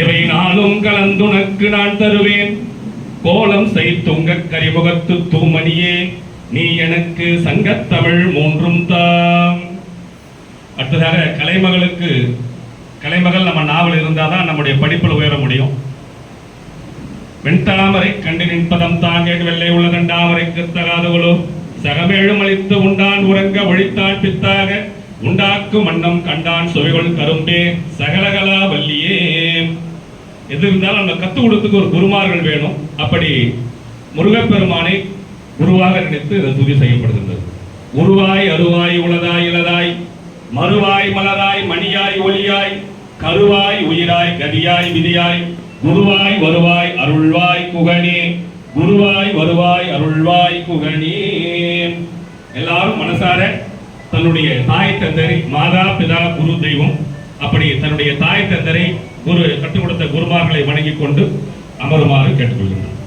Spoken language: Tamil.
இவை நாளும் கலந்துனக்கு நான் தருவேன். கோலம் செய்துங்க கரிமுகத்து தூமணியே நீ எனக்கு சங்கத்தமிழ் மூன்றும் தாம் அடுத்ததாக கலைமகளுக்கு கலைமகள் நம்ம நாவல் இருந்தால் தான் நம்முடைய படிப்பில் உயர முடியும். வெண்தாமரை கண்டு நிற்பதம் தாங்க வெள்ளை உள்ள கண்டாமரைக்கு தகாதவளோ சகமேழும் அளித்து உண்டான் உறங்க ஒழித்தான் பித்தாக. உண்டாக்கும் மன்னம் கண்டான் சுவைகள் கரும்பே சகலகலா வல்லியே. எது இருந்தாலும் நம்ம கத்துக் கொடுத்துக்கு ஒரு குருமார்கள் வேணும். அப்படி முருகப்பெருமானை குருவாக நினைத்து இந்த துதி செய்யப்படுகின்றது. உருவாய் அருவாய் உளதாய் இளதாய் மறுவாய் மலராய் மணியாய் ஒளியாய் கருவாய் உயிராய் கதியாய் விதியாய் குருவாய் வருவாய் அருள்வாய் குகனே குருவாய் வருவாய் அருள்வாய் குகனே. எல்லாரும் மனசார தன்னுடைய தாய் தந்தரை மாதா பிதா குரு தெய்வம் அப்படி தன்னுடைய தாய் தந்தரை குரு கட்டு குருமார்களை வணங்கிக் கொண்டு அமருமாறு கேட்டுக்கொள்கின்றனர்